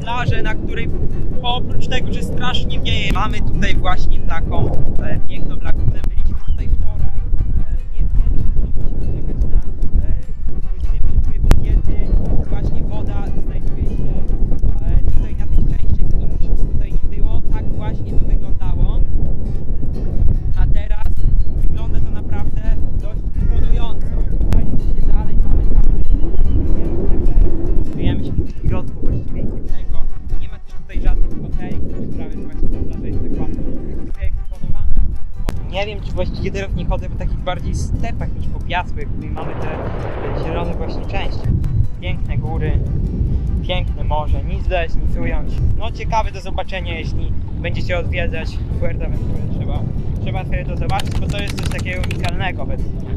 plażę, na której oprócz tego, że strasznie wieje, mamy tutaj właśnie taką e, piękną Nie wiem, czy właściwie teraz nie chodzę po takich bardziej stepach niż po piasku, jak tutaj mamy te zielone właśnie części. Piękne góry, piękne morze, nic dodać, nic ująć. No ciekawe do zobaczenia, jeśli będziecie odwiedzać Fuerteventurę. Trzeba, trzeba sobie to zobaczyć, bo to jest coś takiego unikalnego według mnie.